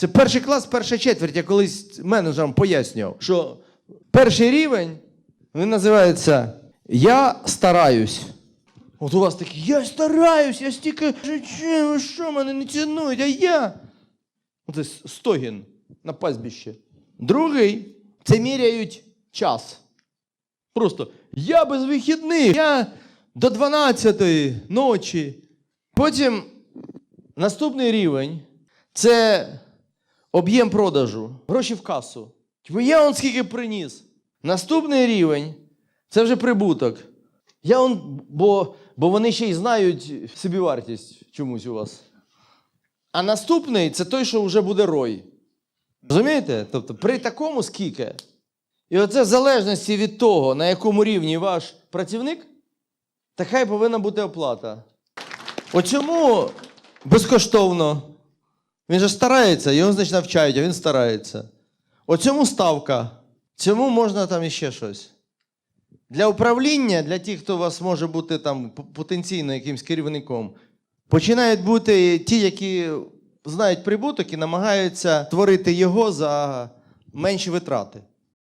Це перший клас, перша четверть. Я колись менеджерам пояснював, що перший рівень він називається Я стараюсь. От у вас такі, я стараюсь, я стільки ви що мене не цінують, а я. Оце стогін на пастбище. Другий це міряють час. Просто я без вихідних, я до 12 ночі. Потім наступний рівень це об'єм продажу, гроші в касу. Типу, я он скільки приніс. Наступний рівень це вже прибуток. Я он, бо, бо вони ще й знають собівартість чомусь у вас. А наступний це той, що вже буде рой. Розумієте? Тобто при такому скільки. І оце в залежності від того, на якому рівні ваш працівник, така і повинна бути оплата. Оцьому безкоштовно. Він же старається, його, значить, навчають, а він старається. Оцьому ставка. Цьому можна там іще щось. Для управління, для тих, хто у вас може бути там потенційно якимсь керівником, починають бути ті, які знають прибуток і намагаються творити його за менші витрати.